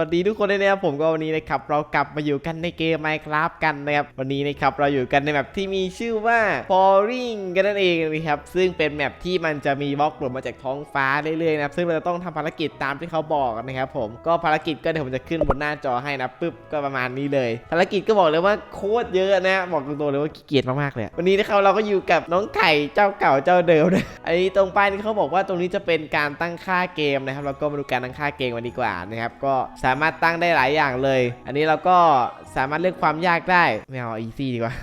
วัสดีทุกคนเลยนะครับผมก็วันนี้นะครับเรากลับมาอยู่กันในเกม Minecraft กันนะครับวันนี้นะครับเราอยู่กันในแมปที่มีชื่อว่า Falling กันนั่นเองนะครับซึ่งเป็นแมปที่มันจะมีบล็อกหล่นมาจากท้องฟ้าเรื่อยๆนะครับซึ่งเราจะต้องทำภารกิจตามที่เขาบอกนะครับผมก็ภารกิจก็เดี๋ยวผมจะขึ้นบนหน้าจอให้นะปึ๊บก็ประมาณนี้เลย ภารกิจก็บอกเลยว่าโคตรเยอะนะบอกตรงๆเลยว่าขี้เกียจมากๆเลยวันนี้นะครับเราก็อยู่กับน้องไข่เจ้าเก่าเจ้าเดิมนะไอ้ตรงป้ายที่เขาบอกว่าตรงนี้จะเป็นการตั้งค่าเกมนะครับเราก็มาดูการตั้งค่าเกมกันดีกว่านะครับก็สามารถตั้งได้หลายอย่างเลย อันนี้เราก็สามารถเลือกความยากได้ไม่เอาอีซี่ดีกว่า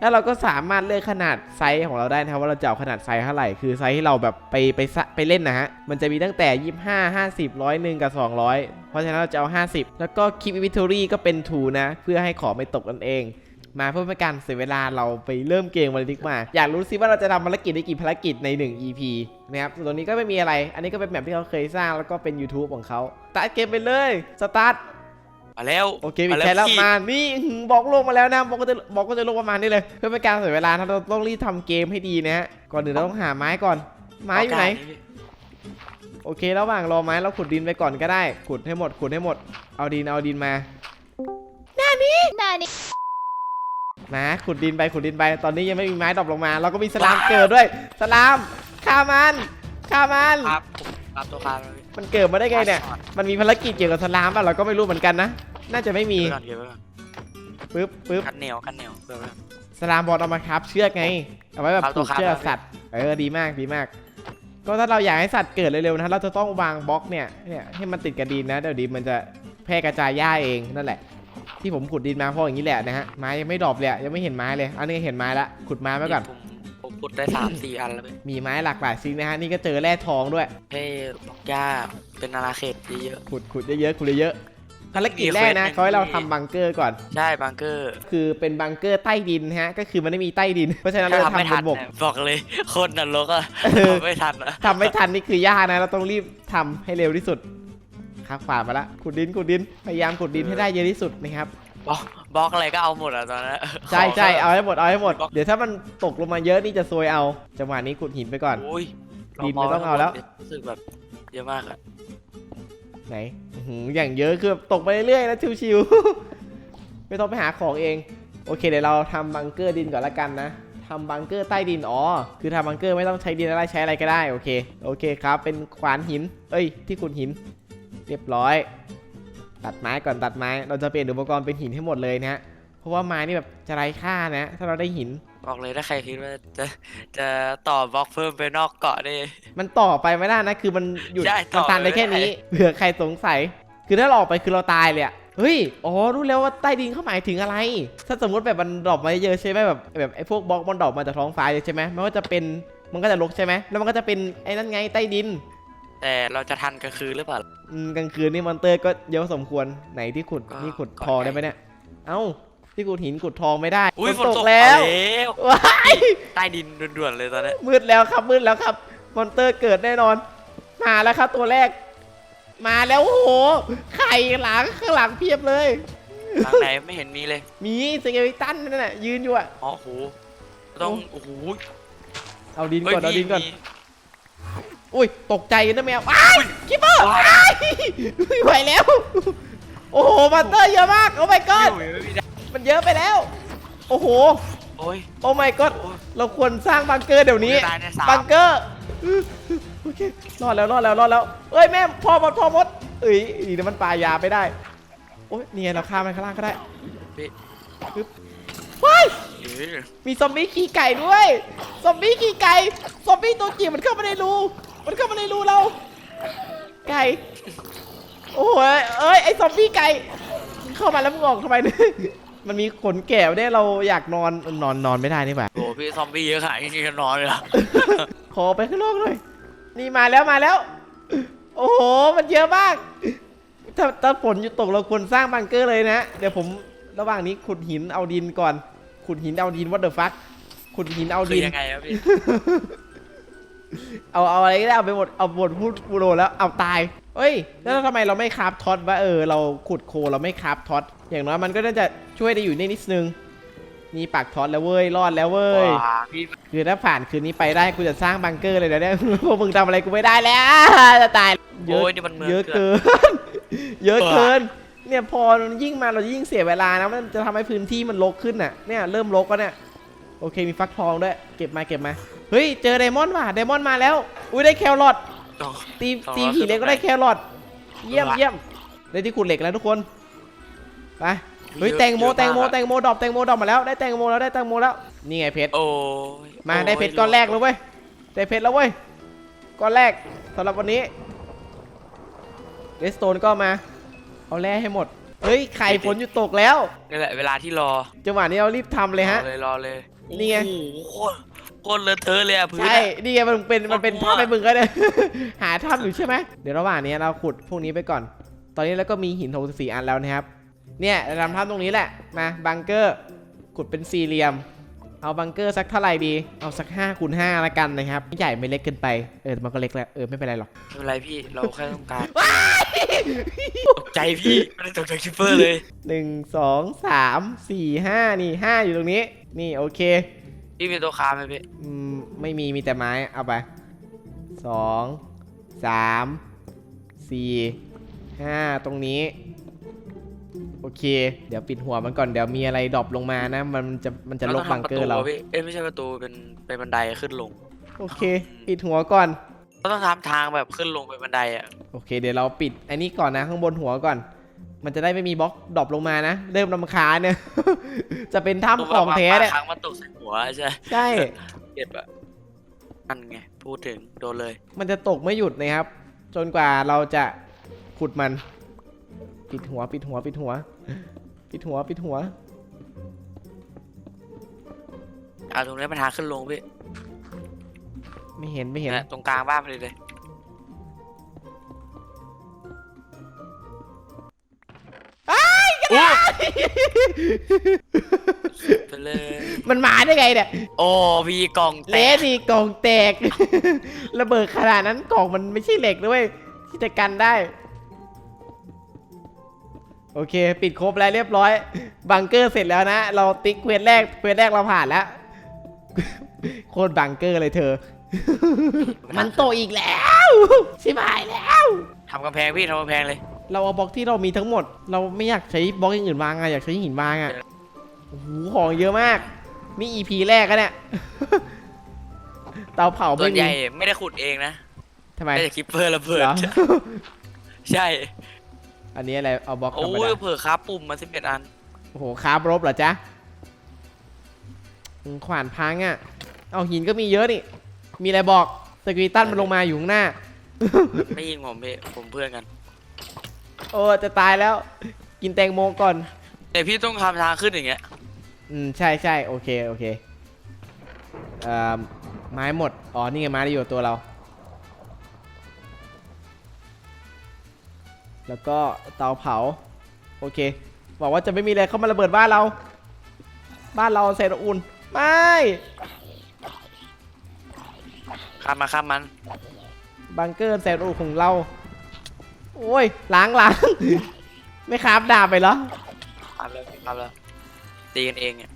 แล้วเราก็สามารถเลือกขนาดไซส์ของเราได้นะครับว่าเราจะเอาขนาดไซส์เท่าไหร่ คือไซส์ที่เราแบบไปไปซะไปเล่นนะฮะ มันจะมีตั้งแต่ 25 50 100หนึ่งกับ 200 เพราะฉะนั้นเราจะเอา 50 แล้วก็คลิปอิวิทอรี่ก็เป็นทูนะ เพื่อให้ของไม่ตกนั่นเอง มาเพื่อเป็นการเสียเวลาเราไปเริ่มเกมวันนี้ดีกว่า อยากรู้สิว่าเราจะทำภารกิจได้กี่ภารกิจใน 1 EP นะครับส่วนตรงนี้ก็ไม่มีอะไร อันนี้ก็เป็นแบบที่เขาเคยสร้างแล้วก็เป็น YouTube ของเขาสตาร์ทเกมไปเลยสตาร์ทมาแล้วโอเคมีมาแล้วแค่แล้วพี่มานี่อื้อหือบอกโลกมาแล้วนะบอกก็จะบอกก็จะลงประมาณนี้เลย เพื่อเป็นการเสียเวลาถ้าเราต้องรีบทำเกมให้ดีนะฮะก่อนอื่นเราต้องหาไม้ก่อน ไม้อยู่ไหน โอเคระหว่างรอไม้เราขุดดินไปก่อนก็ได้ ขุดให้หมดขุดให้หมด เอาดินเอาดินมานานี่มา ขุดดินไปขุดดินไป ตอนนี้ยังไม่มีไม้ดรอปลงมา เราก็มีสลามเกิดด้วย สลามฆ่ามันฆ่ามัน ครับผมครับตัวคาร์มันเกิดมาได้ไงเนี่ย มันมีภารกิจเกี่ยวกับสลามป่ะเราก็ไม่รู้เหมือนกันนะ น่าจะไม่มี เก็บไว้ก่อนเก็บไว้ก่อนปึ๊บปึ๊บกันเหนียวกันเหนียวเก็บไว้ก่อน สลามบอลเอามาครับ เชือกไง เอาไว้แบบครับผูกตัวครับ เชือกสัตว์ เออ ดีมาก ดีมาก ก็ถ้าเราอยากให้สัตว์เกิดเร็วๆนะ เราจะต้องวางบล็อกเนี่ย เนี่ยให้มันติดกับดินนะ เดี๋ยวดินมันจะแพร่กระจายหญ้าเองนั่นแหละ ที่ผมขุดดินมาเพราะอย่างนี้แหละนะฮะไม้ยังไม่ดรอปเลยอะยังไม่เห็นไม้เลยอันนี้เห็นไม้ละขุดไม้ไว้ก่อนผมผมขุดได้สามสี่อันแล้วพี่มีไม้หลากหลายสิ่งนะฮะนี่ก็เจอแร่ทองด้วย ให้บอกย่าเป็นนาราเขตเยอะขุดขุดเยอะๆขุดเยอะๆภารกิจแรกนะมีเควสหนึ่งเขาให้เราที่ทำบังเกอร์ก่อน ๆใช่บังเกอร์คือเป็นบังเกอร์ใต้ดินฮะก็คือมันไม่มีใต้ดิน เพราะฉะนั้นเราจะทำไม่ทำบทันนบกเนี่ยบอกเลยโคนนรกอะเออ ทำไม่ทันอะทำไม่ทันนี่คือยากนะ เราต้องรีบทำให้เร็วที่สุด ครับฝ่ามาละขุดดินขุดดินพยายามขุดดินให้ได้เยอะที่สุดนะครับบล็อกบล็อกอะไรก็เอาหมดอะตอนนั้นใช่ใช่ขงเอาให้หมดเอาให้หมดบล็อกเดี๋ยวถ้ามันตกลงมาเยอะนี่จะซวยเอาจังหวะนี้ขุดหินไปก่อนโอ้ยดินไม่ต้องเอาแล้วรู้สึกแบบเยอะมากอะไหนอื้อหืออย่างเยอะคือแบบตกไปเรื่อยๆนะชิวๆไม่ต้องไปหาของเอง โอเคเดี๋ยวเราทำบังเกอร์ดินก่อนละกันนะทำบังเกอร์ใต้ดิน อ๋อ คือทำบังเกอร์ไม่ต้องใช้ดินอะไรใช้อะไรก็ได้ โอเค โอเคครับ เป็นขวานหิน เอ้ย ที่ขุดหิน เรียบร้อย ตัดไม้ก่อนตัดไม้ เราจะเปลี่ยนอุปกรณ์เป็นหินให้หมดเลยนะฮะ เพราะว่าไม้นี่แบบจะไร้ค่านะ ถ้าเราได้หิน บอกเลยถ้าใครคิดว่าจะจะต่อบล็อกเพิ่มไปนอกเกาะได้มันต่อไปไม่ได้นะ คือมันหยุดใช่มันตันต่อได้ไม่แค่นี้ได้ เผื่อใครสงสัย คือถ้าเราออกไปคือเราตายเลยอะเฮ้ย อ๋อ รู้แล้วว่าใต้ดินเขาหมายถึงอะไร ถ้าสมมติแบบมันดรอปมาเยอะใช่ไหมแบบแบบไอ้พวกบล็อกมันดรอปมาจากท้องฟ้าใช่ไหมมันก็จะเป็น มันก็จะลกใช่ไหมแล้วมันก็จะเป็นไอ้นั่นไงใต้ดิน แต่เราจะทันกลางคืนหรือเปล่า อืมกลางคืนนี่มอนเตอร์ก็เยอะสมควรไหนที่ขุดก็นี่ขุดก็ทองไงได้ไหมเนี่ย เอ้าที่ขุดหินขุดทองไม่ได้อุ้ยฝนตฝนตกกแล้ววว้ายใต้ดินด่วนๆเลยตอนนี้มืดแล้วครับมืดแล้วครับมอนเตอร์เกิดแน่นอน มาแล้วครับตัวแรก มาแล้วโอ้โหไข่หลังข้างหลังเพียบเลยทางไหนไม่เห็นมีเลย มีสเกลิตันนั่นน่ะยืนอยู่อะอ๋อโหต้องโอ้โหเอาดินเฮ้ยก่อนเอาดินก่อนมี อุ้ยตกใจนะแมวอ้ายคิปเปอร์ว้ายอ้ายไม่ไหวแล้ว โอ้โหมอนเตอร์เยอะมากโอ้ my มี god อยู่ไม่มีได้มันเยอะไปแล้ว โอ้โหโอ้ยโอ้ my god โอ้ยเราควรสร้างบังเกอร์เดี๋ยวนี้ตายในสามบังเกอร์โอเครอดแล้วรอดแล้วรอดแล้วเอ้ยแม่พอหมดพอหมดเอ้ยดีนะมันปลายาไปได้โอ้ยนี่ไงเราข้ามไปข้างล่างก็ได้พี่ปึ๊บว้ายเอ้ยมีซอมบี้ขี่ไก่ด้วย ซอมบี้ขี่ไก่ ซอมบี้ตัวจิ๋วมันเข้ามาในรู มันเข้ามาในรูเรา ไก่ โอ้ยเอ้ย ไอซอมบี้ไก่ เข้ามาแล้วมึงออกทำไมเนี่ยมันมีขนแก่เนี่ยเราอยากนอนนอนนอนไม่ได้นี่หว่าโอ้พี่ซอมบี้เยอะขนาดนี้จะนอนเลยเหรอขอไปข้างนอกหน่อย นี่มาแล้วมาแล้ว โอ้โห มันเยอะมาก ถ้าถ้าฝนอยู่ตกเราควรสร้างบังเกอร์เลยนะ เดี๋ยวผมระหว่างนี้ขุดหินเอาดินก่อน ขุดหินเอาดิน what the fuck ขุดหินเอาคืดิอนยังไงครับพี่ เอาเอาอะไรก็ได้เอาไปหมดเอาหมดพูดพูโรแล้วเอาตายเฮ้ย แล้วทำไมเราไม่คราฟท็อตวะเออเราขุดโคเราไม่คราฟท็อตอย่างน้อยมันก็น่าจะช่วยได้อยู่ในนิดนึงนี่ปักท็อตแล้วเว้ยรอดแล้วเว้ยว้าพี่คือถ้าผ่านคืนนี้ไปได้กูจะสร้างบังเกอร์เลยเดี๋ยวเนี่ย พวกมึงทำอะไรกูไม่ได้แล้วจะตายเยโอ้อะยนี่มันเมืองเยอะเกิเกินนเยอะเกิน เนี่ยพอยิ่งมาเรายิ่งเสียเวลานะมันจะทำให้พื้นที่มันรกขึ้นน่ะเนี่ยเริ่มรกแล้วเนี่ยโอเคมีฟักทองด้วยเก็บมาเก็บมา เฮ้ย เจอไดมอนด์ว่ะไดมอนด์มาแล้ว อุ้ยได้แครอทต้องตีสองตีร้อยผีเล็กก็ได้ขึ้นไปแครอทเยี่ยมเอาละเยี่ยมได้ที่ขุดเหล็กแล้วทุกคนไปเฮ้ยเยอะแตงโมเยอะแตงโมมากอะแตงโมดอกแตงโมดอกมาแล้วได้แตงโมแล้วได้แตงโมแล้วนี่ไงเพชรโอ้ยมาโอ้ยได้เพชรก้อนแรกแล้วเว้ยได้เพชรแล้วเว้ยก้อนแรกสำหรับวันนี้เรสโตนก็มาเอาแร่ให้หมดเฮ้ยไข่ฝนหยุดตกแล้วนี่แหละเวลาที่รอจังหวะนี้เรารีบทำเลยฮะรอเลยรอเลยนี่ไงโอ้โหโคตรโคตรเลอะเทอะเลยอะพื้นใช่นี่ไงมันเป็นมันเป็นโคตรมั่วถ้ำไปมึงก็ได้ หาถ้ำอยู่ใช่ไหมเดี๋ยวระหว่างนี้เราขุดพวกนี้ไปก่อน ตอนนี้เราก็มีหิน64อันแล้วนะครับ เนี่ยเราทำถ้ำตรงนี้แหละ มาบังเกอร์ ขุดเป็นสี่เหลี่ยม เอาบังเกอร์สักเท่าไหร่ดี เอาสัก5คูณ5ละกันนะครับไม่ใหญ่ไม่เล็กเกินไป เออมันก็เล็กแล้วเออไม่เป็นไรหรอกไม่เป็นไรพี่เราแค่ต้องการตกใจพี่ไม่ได้ตกใจคิปเปอร์เลยหนึ่งสองสามสี่ห้านี่ห้าอยู่ตรงนี้ นี่โอเค พี่มีตัวคาไหมพี่อืมไม่มีมีแต่ไม้เอาไปสองสามสี่ห้าตรงนี้ โอเค เดี๋ยวปิดหัวมันก่อนเดี๋ยวมีอะไรดรอปลงมานะ มันจะมันจะลบต้บังทำประเกอตูร์เราะพี่เอ้ยไม่ใช่ประตูเป็นเป็นบันไดขึ้นลง โอเค ปิดหัวก่อน เราต้องทำทางแบบขึ้นลงเป็นบันไดอะโอเค เดี๋ยวเราปิดอันนี้ก่อนนะข้างบนหัวก่อน มันจะได้ไม่มีบล็อกดรอปลงมานะ เริ่มลำคาญเนี่ย จะเป็นถ้ำของแท้เนี่ยบางครั้งมันตกใส่หัวใช่ใช่เจ็บอะนั่นไงพูดถึงโดนเลย มันจะตกไม่หยุดนะครับ จนกว่าเราจะขุดมัน ปิดหัวปิดหัวปิดหัว ปิดหัวปิดหัวเอาตรงนี้เป็นทางขึ้นลงพี่ไม่เห็นไม่เห็นเนี่ยตรงกลางบ้านพอดีเลย ไปเลย มันมาได้ไงเนี่ย โอ้พี่กล่องแตเละกดีกล่องแตก ระเบิดขนาดนั้นกล่องมันไม่ใช่เหล็กด้วยที่จะกันได้ โอเค ปิดครบแล้วเรียบร้อย บังเกอร์เสร็จแล้วนะ เราติ๊กเควสแรกเควสแรกเราผ่านแล้ว โคตรบังเกอร์เลยเธอ มันโตอีกแล้ว ชิบหายแล้ว ทำกำแพงพี่ทำกำแพงเลย เราเอาบล็อกที่เรามีทั้งหมด เราไม่อยากใช้บล็อกอย่างอื่นวางอะอยากใช้หินวางอะโอ้โหของเยอะมาก นี่ EP แรกอะเนี่ย เตาเผาส่ไม่วนมีใหญ่ไม่ได้ขุดเองนะทำไมไม่ได้คิปเปอร์ระเบิด เหรอ ใช่ อันนี้อะไรเอาบล็อกธรโอ้รมยดาเผื่อค้าปุ่มมาสิบเอ็ดอัน โอ้โหคาบรบเหรอจ๊ะอืมขวานพังอะเอาหินก็มีเยอะนี่ มีอะไรบอกสกิลิตันมันลงมาอยู่ข้างหน้า ไม่ยิงผมพี่ผมเพื่อนกัน โอ้จะตายแล้ว กินแตงโมก่อนแต่พี่ต้องทำทางขึ้นอย่างเงี้ย อืมใช่ใช่โอเคโอเคเอ่อไม้หมด อ๋อ นี่ไงไม้ที่อยู่กับตัวเรา แล้วก็เตาเผา โอเคบอกว่าจะไม่มีอะไรเข้ามาระเบิดบ้านเรา บ้านเราเสร็จอุ่น ไม่ ข้ามมาข้ามมัน บังเกอร์แสนอุ่นของเรา โอ้ยล้างล้างไม่คราบดาบไปเหรอข้ามแล้วข้ามแล้วตีกันเองเนี่ย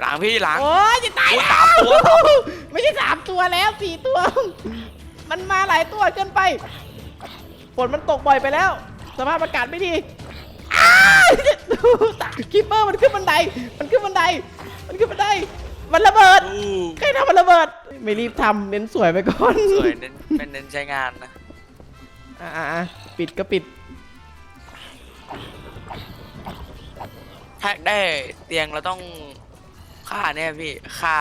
หลังพี่หลังโอ้ยจะตายโอ้ยแล้สามตัววไม่ใช่สามตัวแล้วสี่ตัว มันมาหลายตัวเกินไปฝนมันตกบ่อยไปแล้ว สภาพอากาศไม่ดีอ้ายตายคิปเปอร์มันขึ้นบันได มันขึ้นบันได มันขึ้นบันได มันระเบิดอู้ใครทำมันระเบิด ไม่รีบทำเน้นสวยไปก่อน สวยเน้นเป็นเน้นใช้งานนะ อะอะอะปิดก็ปิด ถ้าได้เตียงเราต้องฆ่าเนี่ยพี่ฆ่า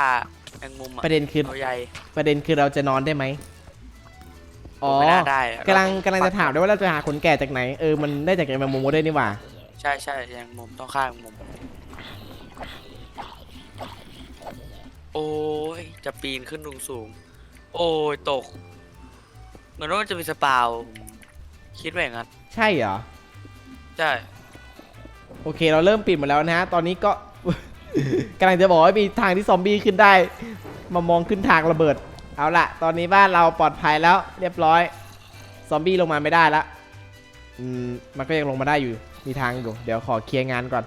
แมงมุมอะประเด็นคือ ตัวใหญ่ประเด็นคือเราจะนอนได้ไหมอ๋อไม่น่าได้อะกำลังกำลังจะถามด้วยว่าเราจะหาขนแก่จากไหน เออ มันได้จากแมงมุมได้นี่หว่า ใช่ใช่แมงมุมต้องฆ่าแมงมุม โอ้ยจะปีนขึ้นสูงสูงๆโอ้ยตกเหมือนว่ามันจะมีสปาว คิดว่าอย่างนั้น ใช่เหรอ ใช่ โอเคเราเริ่มปิดหมดแล้วนะฮะ ตอนนี้ก็ กำลังจะบอกว่ามีทางที่ซอมบี้ขึ้นได้ มามองขึ้นทางระเบิด เอาละตอนนี้บ้านเราปลอดภัยแล้ว เรียบร้อย ซอมบี้ลงมาไม่ได้ละอืมมันก็ยังลงมาได้อยู่ มีทางอยู่ เดี๋ยวขอเคลียร์งานก่อน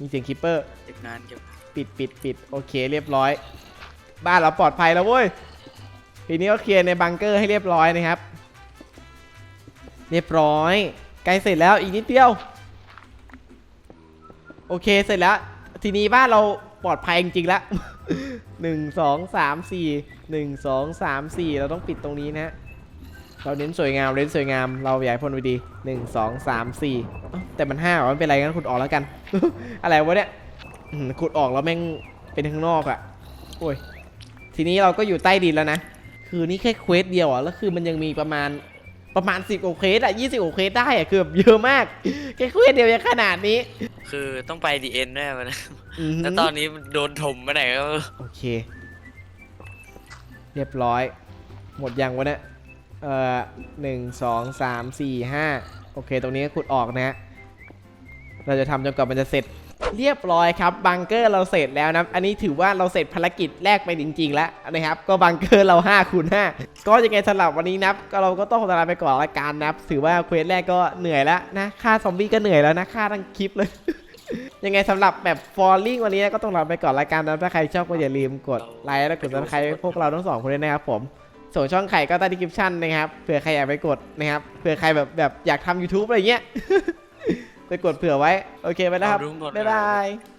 มีเสียงคิปเปอร์ เก็บงานเก็บปิดปิดปิดโอเคเรียบร้อย บ้านเราปลอดภัยแล้วเว้ยทีนี้ก็เคลียร์ในบังเกอร์ให้เรียบร้อยนะครับ เรียบร้อยใกล้เสร็จแล้วอีกนิดเดียว โอเคเสร็จแล้ว ทีนี้บ้านเราปลอดภัยจริงๆแล้วหนึ่งสองสามสี่หนึ่งสองสามสี่เราต้องปิดตรงนี้นะเราเน้นสวยงามเน้นสวยงามเราอยากให้พ่นไปดีหนึ่งสองสามสี่แต่มันห้าหรอไม่เป็นไรงั้นขุดออกแล้วกัน อะไรวะเนี่ยขุดออกแล้วแม่งเป็นข้างนอกอะโอ้ยทีนี้เราก็อยู่ใต้ดินแล้วนะ คือนี่แค่เควสเดียวอะแล้วคือมันยังมีประมาณ ประมาณ 10กว่าเควสอะ20กว่าเควสได้อะคือแบบเยอะมากแค่เควสเดียวยังขนาดนี้คือต้องไปดีเอ็นแน่มันอือหือแล้วตอนนี้มันโดนถมไปไหนก็ไม่รู้โอเค เรียบร้อย หมดยังวะเนี่ยเอ่อหนึ่งสองสามสี่ห้าโอเค ตรงนี้ก็ขุดออกนะฮะเราจะทำจนกว่ามันจะเสร็จ เรียบร้อยครับบังเกอร์เราเสร็จแล้วนะอันนี้ถือว่าเราเสร็จภารกิจแรกไปจริง ๆ แล้วนะครับ ก็บังเกอร์เรา5คูณ5ก็ยังไงสำหรับวันนี้นับก็เราก็ต้องขอลาไปก่อนละกันนะถือว่าเควสแรกก็เหนื่อยแล้วนะฆ่าซอมบี้ก็เหนื่อยแล้วนะฆ่าทั้งคลิปเลยยังไงสำหรับแบบฟอลลิ่งวันนี้ก็ต้องลาไปก่อนละกันนะถ้าใครชอบก็อย่าลืมกดไลค์และกดซับสไครพวกเราทั้งสองคนด้วยนะครับผมส่วนช่องไข่ก็ใต้ดีคริปชั่นนะครับเผื่อใครอยากไปกดนะครับเผื่อใครแบบแบบอยากทำ YouTube อะไรเงี้ย กดเผื่อไว้ โอเคไปแล้วครับ เอาดูข้างบนบ๊ายบาย